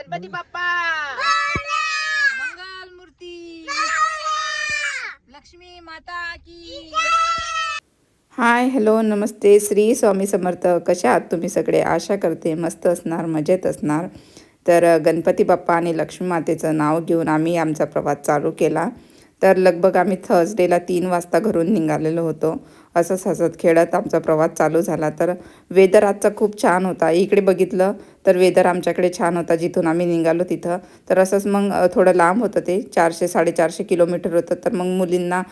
गणपती बाप्पा! मंगल मूर्ती! लक्ष्मी माता की! हाय हॅलो नमस्ते. श्री स्वामी समर्थ कशा आहात तुम्ही सगळे? आशा करते मस्त असणार मजेत असणार. तर गणपती बाप्पा आणि लक्ष्मी मातेचं नाव घेऊन आम्ही आमचा प्रवास चालू केला. तर लगभग आम्ही थर्सडेला तीन वाजता घरून निघालेलो होतो. असंच हसत खेळत आमचा प्रवास चालू झाला. तर वेदर आजचा खूप छान होता. इकडे बघितलं तर वेदर आमच्याकडे छान होता. जिथून आम्ही निघालो तिथं. तर असंच मग थोडं लांब होतं ते. चारशे साडेचारशे किलोमीटर होतं. तर मग मुलींना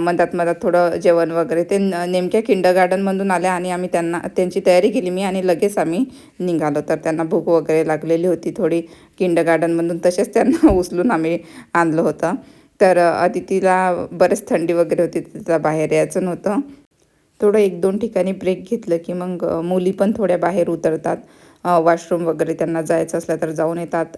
मधात मधात थोडं जेवण वगैरे ते नेमक्या किंडर गार्डनमधून आल्या आणि आम्ही त्यांना त्यांची तयारी केली मी आणि लगेच आम्ही निघालो. तर त्यांना भूक वगैरे लागलेली होती थोडी. किंडर गार्डनमधून तसेच त्यांना उचलून आम्ही आणलं होतं. तर अ, अदितीला बरंच थंडी वगैरे होती तिला बाहेर यायचं नव्हतं. थोडं एक दोन ठिकाणी ब्रेक घेतलं की मग मुली पण थोड्या बाहेर उतरतात. वॉशरूम वगैरे त्यांना जायचं असलं तर जाऊन येतात.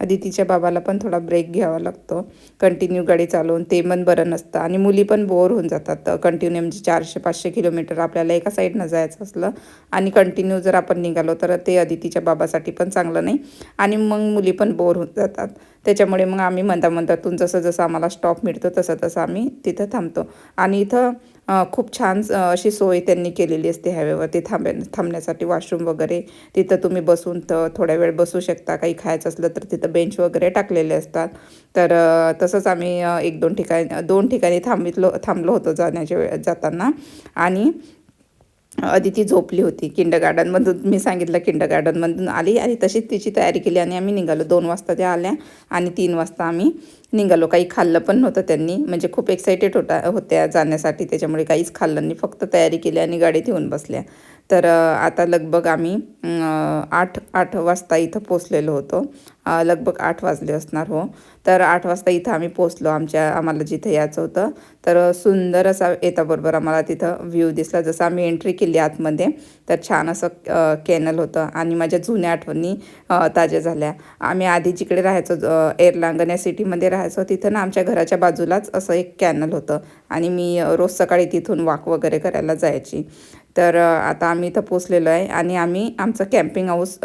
अदितीच्या बाबाला पण थोडा ब्रेक घ्यावा लागतो. कंटिन्यू गाडी चालवून ते पण बरं नसतं आणि मुली पण बोर होऊन जातात. कंटिन्यू म्हणजे चारशे पाचशे किलोमीटर आपल्याला एका साईडनं जायचं असलं आणि कंटिन्यू जर आपण निघालो तर ते अदितीच्या बाबासाठी पण चांगलं नाही आणि मग मुली पण बोर होऊन जातात. त्याच्यामुळे मग आम्ही म्हणता म्हणतातून जसं जसं आम्हाला स्टॉप मिळतो तसं तसं आम्ही तिथं थांबतो. आणि इथं खूप छान अशी सोय त्यांनी केलेली असते हायवेवरती थांब्या थांबण्यासाठी वॉशरूम वगैरे तिथं तुम्ही बसून तर थोड्या वेळ बसू शकता. काही खायचं असलं तर तिथं बेंच वगैरे टाकलेले असतात. तर तसंच आम्ही एक दोन ठिकाणी दोन ठिकाणी थांबितलो थांबलो होतो जाण्याच्या वेळ जाताना. आणि अदिती झोपली होती किंडर गार्डनमधून मी सांगितलं किंडर गार्डनमधून आली आणि तशीच तिची तयारी केली आणि आम्ही निघालो. दोन वाजता त्या आल्या आणि तीन वाजता आम्ही निघालो. काही खाल्लं पण नव्हतं त्यांनी. म्हणजे खूप एक्सायटेड होता होत्या जाण्यासाठी. त्याच्यामुळे काहीच खाल्लं नाही. फक्त तयारी केली आणि गाडीत येऊन बसल्या. तर आता लगभग आम्ही आठ आठ वाजता इथं पोचलेलो होतो. लगभग आठ वाजले असणार हो. तर आठ वाजता इथं आम्ही पोचलो आमच्या आम्हाला जिथं यायचं होतं. तर सुंदर असा येताबरोबर आम्हाला तिथं व्ह्यू दिसला. जसं आम्ही एंट्री केली आतमध्ये तर छान असं कॅनल होतं आणि माझ्या जुन्या आठवणी ताज्या झाल्या. आम्ही आधी जिकडे राहायचो एरलांगण या सिटीमध्ये राहायचो तिथं ना आमच्या घराच्या बाजूलाच असं एक कॅनल होतं. आणि मी रोज सकाळी तिथून वाक वगैरे करायला जायची. तर आता आम्ही इथं पोचलेलो आहे आणि आम्ही आमचं कॅम्पिंग हाऊस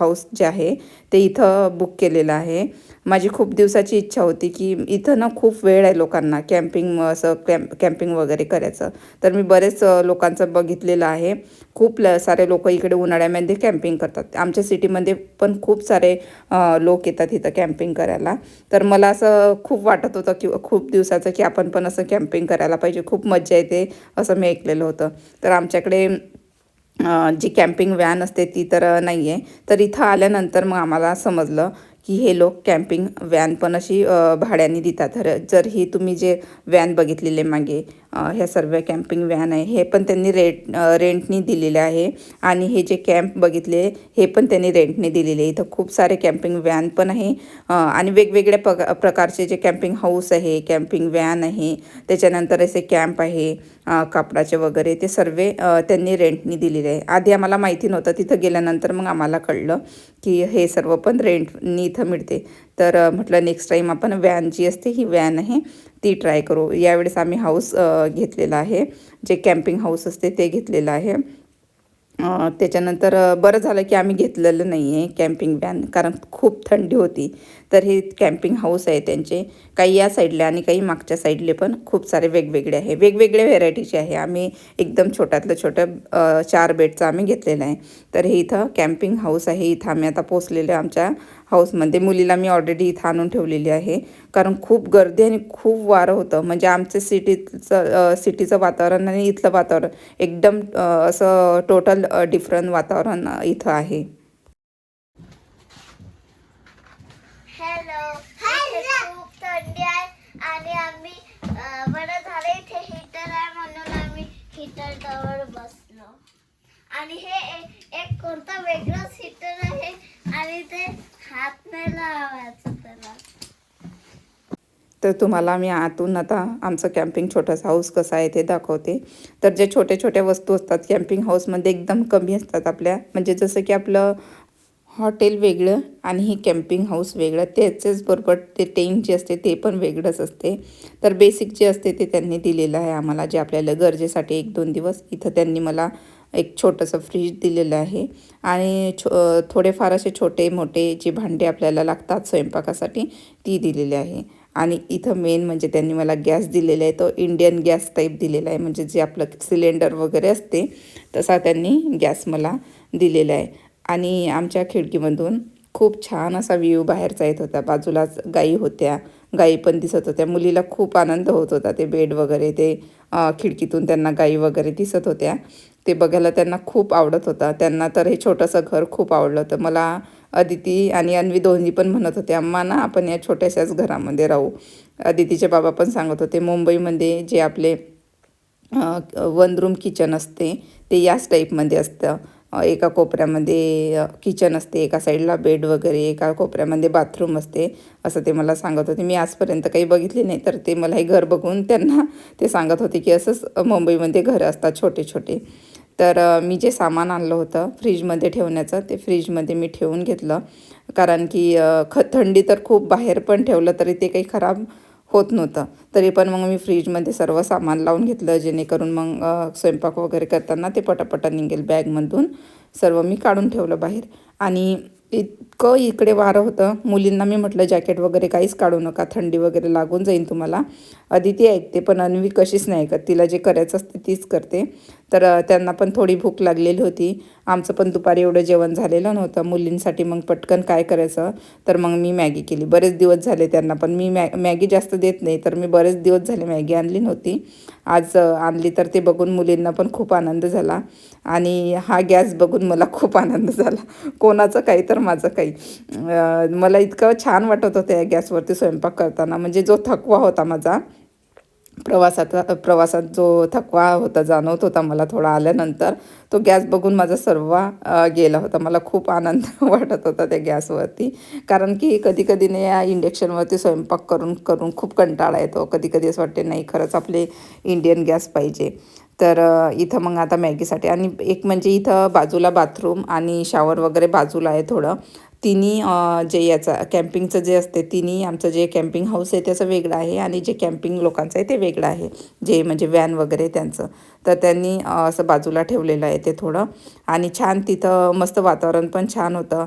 हाऊस जे आहे ते इथं बुक केलेलं आहे. माझी खूप दिवसाची इच्छा होती की इथं ना खूप वेळ आहे लोकांना कॅम्पिंग असं कॅम्प कॅम्पिंग वगैरे करायचं. तर मी बरेच लोकांचं बघितलेलं आहे. खूप ल सारे लोक इकडे उन्हाळ्यामध्ये कॅम्पिंग करतात. आमच्या सिटीमध्ये पण खूप सारे लोक येतात इथं कॅम्पिंग करायला. तर मला असं खूप वाटत होतं की खूप दिवसाचं की आपण पण असं कॅम्पिंग करायला पाहिजे. खूप मजा येते असं मी ऐकलेलं होतं. तर आमच्याकडे जी कॅम्पिंग व्हॅन असते ती तर नाही आहे तर इथं आल्यानंतर मग आम्हाला समजलं की हे लोक कॅम्पिंग व्हॅन पण अशी भाड्याने देतात. तर जर ही तुम्ही जे व्हॅन बघितलेले मागे ह्या सर्व कॅम्पिंग व्हॅन आहे हे पण त्यांनी रेट रेंटनी दिलेले आहे. आणि हे जे कॅम्प बघितले हे पण त्यांनी रेंटने दिलेले. इथं खूप सारे कॅम्पिंग व्हॅन पण आहे. आणि वेगवेगळ्या पग प्रकारचे जे कॅम्पिंग हाऊस आहे कॅम्पिंग व्हॅन आहे त्याच्यानंतर असे कॅम्प आहे कापडाचे वगैरे ते सर्व त्यांनी रेंटनी दिलेले आहे. आधी आम्हाला माहिती नव्हतं तिथं गेल्यानंतर मग आम्हाला कळलं की हे सर्व पण रेंटनी इथं मिळते. तर म्हटलं नेक्स्ट टाईम आपण व्हॅन जी असते ही व्हॅन आहे ती ट्राय करू. यावेळेस आम्ही हाऊस घेतलेला आहे. जे कॅम्पिंग हाऊस असते ते घेतलेलं आहे. त्याच्यानंतर बरं झालं की आम्ही घेतलेलं नाही आहे कॅम्पिंग व्हॅन कारण खूप थंडी होती. तर हे कॅम्पिंग हाऊस आहे त्यांचे. काही या साईडले आणि काही मागच्या साईडले पण खूप सारे वेगवेगळे आहे. वेगवेगळ्या व्हेरायटीचे आहे. आम्ही एकदम छोट्यातलं छोटं चार बेडचं आम्ही घेतलेलं आहे. तर हे इथं कॅम्पिंग हाऊस आहे. इथं आम्ही आता पोचलेलं आमच्या हाऊसमध्ये मुलीला मी ऑलरेडी इथं आणून ठेवलेली आहे. कारण खूप गर्दी आणि खूप वारं होतं. म्हणजे आमचं सिटीचं सिटीचं वातावरण आणि इथलं वातावरण एकदम असं टोटल डिफरंट वातावरण इथं आहे. आणि आम्ही बरं झालं. इथे आहे म्हणून आम्ही जवळ बसलो. आणि हे एक कोणतं वेगळंच हिटर आहे आणि ते हात नाही लावायचं त्याला तर तुम्हाला मी आतून आता आमचं कॅम्पिंग छोटंसं हाऊस कसं आहे ते दाखवते. तर जे छोट्या छोट्या वस्तू असतात कॅम्पिंग हाऊसमध्ये एकदम कमी असतात आपल्या. म्हणजे जसं की आपलं हॉटेल वेगळं आणि ही कॅम्पिंग हाऊस वेगळं. त्याचेच बरोबर ते टेंट जे असते ते पण वेगळंच असते. तर बेसिक जे असते ते त्यांनी दिलेलं आहे आम्हाला जे आपल्याला गरजेसाठी एक दोन दिवस. इथं त्यांनी मला एक छोटंसं फ्रीज दिलेलं आहे. आणि छो थोडेफार असे छोटे मोठे जे भांडे आपल्याला लागतात स्वयंपाकासाठी ती दिलेली आहे. आणि इथं मेन म्हणजे त्यांनी मला गॅस दिलेला आहे. तो इंडियन गॅस टाईप दिलेला आहे. म्हणजे जे आपलं सिलेंडर वगैरे असते तसा त्यांनी गॅस मला दिलेला आहे. आणि आमच्या खिडकीमधून खूप छान असा व्ह्यू बाहेरचा येत होता. बाजूलाच गाई होत्या. गाई पण दिसत होत्या. मुलीला खूप आनंद होत होता. ते बेड वगैरे ते खिडकीतून त्यांना गाई वगैरे दिसत होत्या. ते बघायला त्यांना खूप आवडत होता. त्यांना तर हे छोटंसं घर खूप आवडलं होतं. मला अदिती आणि अन्वी दोन्ही पण म्हणत होते अम्मा ना आपण या छोट्याशाच घरामध्ये राहू. अदितीचे बाबा पण सांगत होते मुंबईमध्ये जे आपले वन रूम किचन असते ते याच टाईपमध्ये असतं. एका कोपऱ्यामध्ये किचन असते एका साईडला बेड वगैरे एका कोपऱ्यामध्ये बाथरूम असते. असं ते मला सांगत होते. मी आजपर्यंत काही बघितले नाही तर ते मला हे घर बघून त्यांना ते सांगत होते की असंच मुंबईमध्ये घरं असतात छोटे छोटे तर मी जे सामान आणलं होतं फ्रीजमध्ये ठेवण्याचं ते फ्रीजमध्ये मी ठेवून घेतलं. कारण की ख थंडी तर खूप बाहेर पण ठेवलं तरी ते काही खराब होत नव्हतं. तरी पण मग मी फ्रीजमध्ये सर्व सामान लावून घेतलं जेणेकरून मग स्वयंपाक वगैरे करताना ते पटापटा निघेल बॅगमधून. सर्व मी काढून ठेवलं बाहेर. आणि इतकं इकडे वारं होतं. मुलींना मी म्हटलं जॅकेट वगैरे काहीच काढू नका थंडी वगैरे लागून जाईल तुम्हाला. अदिती ऐकते पण अन्वी कशीच नाही ऐकत. तिला जे करायचं असते तीच करते. तर त्यांना पण थोडी भूक लागलेली होती. आमचं पण दुपारी एवढं जेवण झालेलं नव्हतं. मुलींसाठी मग पटकन काय करायचं? तर मग मी मॅगी केली. बरेच दिवस झाले त्यांना पण. मी मॅ मॅगी जास्त देत नाही तर मी बरेच दिवस झाले मॅगी आणली नव्हती. आज आणली तर ते बघून मुलींना पण खूप आनंद झाला. आणि हा गॅस बघून मला खूप आनंद झाला. कोणाचं काही तर माझं काही. मला इतकं छान वाटत होतं या गॅसवरती स्वयंपाक करताना. म्हणजे जो थकवा होता माझा प्रवासाचा प्रवासात जो थकवा होता जाणवत होता मला थोडा आल्यानंतर तो गॅस बघून माझा सर्व गेला होता. मला खूप आनंद वाटत होता त्या गॅसवरती. कारण की कधी कधी नाही या इंडक्शनवरती स्वयंपाक करून करून खूप कंटाळा येतो. कधी कधी असं वाटते नाही खरंच आपले इंडियन गॅस पाहिजे. तर इथं मग आता मॅगीसाठी आणि एक म्हणजे इथं बाजूला बाथरूम आणि शावर वगैरे बाजूला आहे थोडं. तिन्ही जे याचा कॅम्पिंगचं जे असते तिन्ही आमचं जे कॅम्पिंग हाऊस आहे त्याचं वेगळं आहे आणि जे कॅम्पिंग लोकांचं आहे ते वेगळं आहे. जे म्हणजे व्हॅन वगैरे त्यांचं. तर त्यांनी असं बाजूला ठेवलेलं आहे ते थोडं. आणि छान तिथं मस्त वातावरण पण छान होतं.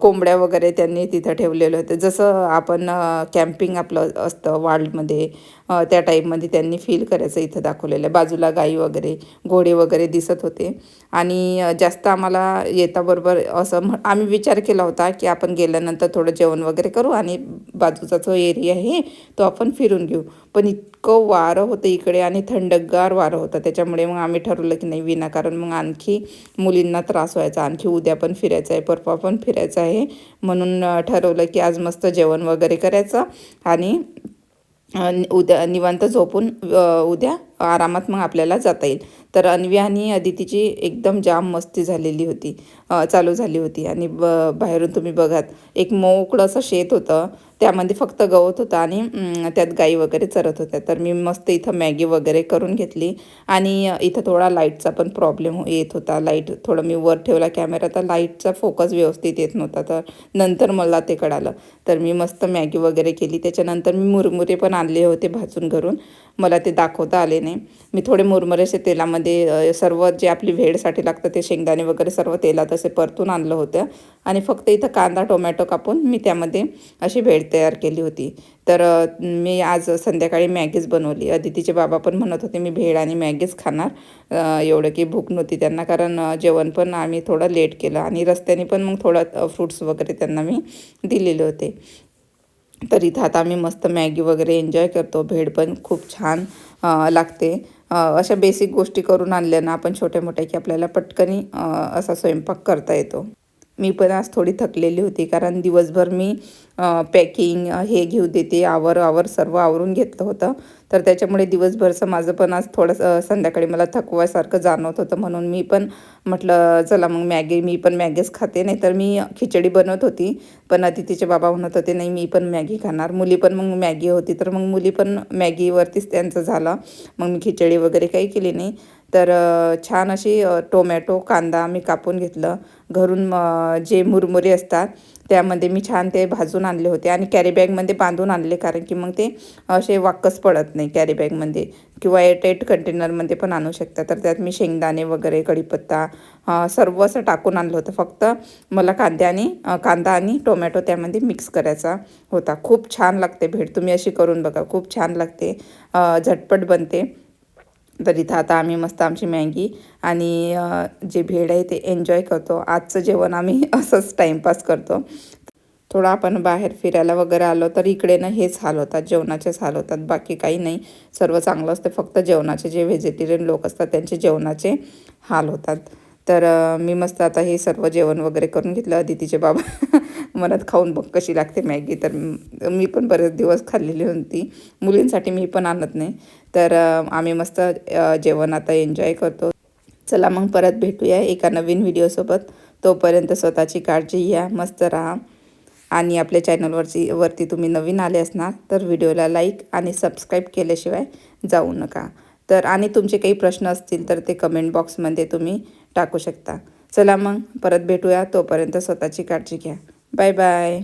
कोंबड्या वगैरे त्यांनी तिथं ठेवलेलं होतं. जसं आपण कॅम्पिंग आपलं असतं वार्ल्डमध्ये त्या टाईपमध्ये त्यांनी फील करायचं इथं दाखवलेलं आहे. बाजूला गाई वगैरे घोडे वगैरे दिसत होते. आणि जास्त आम्हाला येताबरोबर असं म्ह आम्ही विचार केला होता होता की आपण गेल्यानंतर थोडं जेवण वगैरे करू आणि बाजूचा जो एरिया आहे तो आपण फिरून घेऊ. पण इतकं वारं होतं इकडे आणि थंडगार वारं होतं. त्याच्यामुळे मग आम्ही ठरवलं की नाही विनाकारण मग आणखी मुलींना त्रास व्हायचा. आणखी उद्या पण फिरायचं आहे परवा पण फिरायचं आहे. म्हणून ठरवलं की आज मस्त जेवण वगैरे करायचं आणि उद्या निवांत झोपून उद्या आरामात मग आपल्याला जाता येईल. तर अन्वी आणि अदितीची एकदम जाम मस्ती झालेली होती. चालू झाली होती. आणि ब बाहेरून तुम्ही बघात एक मोकळं असं शेत होतं. त्यामध्ये फक्त गवत होतं आणि त्यात गाई वगैरे चरत होत्या. तर मी मस्त इथं मॅगी वगैरे करून घेतली. आणि इथं थोडा लाईटचा पण प्रॉब्लेम हो-, येत होता. लाइट थोडं मी वर ठेवला कॅमेरा तर लाईटचा फोकस व्यवस्थित येत नव्हता. तर नंतर मला ते कळालं. तर मी मस्त मॅगी वगैरे केली. त्याच्यानंतर मी मुरमुरे पण आणले होते भाजून घरून. मला ते दाखवता आले नाही. मी थोडे मुरमुरे असे तेलामध्ये सर्व जे आपली भेळसाठी लागतं ते शेंगदाणे वगैरे सर्व तेलात असे परतून आणलं होतं. आणि फक्त इथं कांदा टोमॅटो कापून मी त्यामध्ये अशी भेळ तयार केली होती. तर मी आज संध्याकाळी मॅगीच बनवली. अदितीचे बाबा पण म्हणत होते मी भेळ आणि मॅगीच खाणार. एवढं की भूक नव्हती त्यांना कारण जेवण पण आम्ही थोडं लेट केलं. आणि रस्त्याने पण मग थोडं फ्रूट्स वगैरे त्यांना मी दिलेले होते. तर इथं आता आम्ही मस्त मॅगी वगैरे एन्जॉय करतो. भेळ पण खूप छान लागते. अशा बेसिक गोष्टी करून आणल्या ना आपण छोट्या मोठ्या की आपल्याला पटकनी असा स्वयंपाक करता येतो. मी पण आज थोडी थकलेली होती कारण दिवसभर मी पॅकिंग हे घेऊ देते आवर आवर सर्व आवरून घेतलं होतं. तर त्याच्यामुळे दिवसभरचं माझं पण आज थोडंसं संध्याकाळी मला थकवासारखं जाणवत होतं. म्हणून मी पण म्हटलं चला मग मॅगी मी पण मॅगीच खाते. नाही तर मी खिचडी बनवत होती पण अतिथीचे बाबा म्हणत होते नाही मी पण मॅगी खाणार. मुली पण मग मॅगी होती तर मग मुली पण मॅगीवरतीच त्यांचं झालं. मग मी खिचडी वगैरे काही केली नाही. तर छान अशी टोमॅटो कांदा मी कापून घेतलं. घरून जे मुरमुरे असतात त्यामध्ये मी छान ते भाजून आणले होते. आणि कॅरीबॅगमध्ये बांधून आणले कारण की मग ते असे वाक्कच पडत नाही कॅरीबॅगमध्ये किंवा एअरटाईट कंटेनरमध्ये पण आणू शकता. तर त्यात मी शेंगदाणे वगैरे कढीपत्ता सर्व असं टाकून आणलं होतं. फक्त मला कांदे आणि कांदा आणि टोमॅटो त्यामध्ये मिक्स करायचा होता. खूप छान लागते भेट. तुम्ही अशी करून बघा. खूप छान लागते. झटपट बनते. तर इथं आता आम्ही मस्त आमची मॅगी आणि जे भेळ आहे ते एन्जॉय करतो. आजचं जेवण आम्ही असंच टाईमपास करतो. थोडं आपण बाहेर फिरायला वगैरे आलो तर इकडे ना हेच हाल होतात जेवणाचेच हाल होतात. बाकी काही नाही. सर्व चांगलं असतं. फक्त जेवणाचे जे व्हेजिटेरियन लोक असतात त्यांचे जेवणाचे हाल होतात. तर मी मस्त आता हे सर्व जेवण वगैरे करून घेतलं अदितीचे बाबा. मनात खाऊन बघ कशी लागते मॅगी. तर मी पण बरेच दिवस खाल्लेली होती. मुलींसाठी मी पण आणत नाही. तर आम्ही मस्त जेवण आता एन्जॉय करतो. चला मग परत भेटूया एका नवीन व्हिडिओसोबत तोपर्यंत स्वतःची काळजी घ्या मस्त राहा. आणि आपल्या चॅनलवरची वरती तुम्ही नवीन आले असणार तर व्हिडिओला लाईक आणि सबस्क्राईब केल्याशिवाय जाऊ नका. तर आणि तुमचे काही प्रश्न असतील तर ते कमेंट बॉक्समध्ये तुम्ही टाकू शकता. चला मग परत भेटूया तोपर्यंत स्वतःची काळजी घ्या. Bye bye.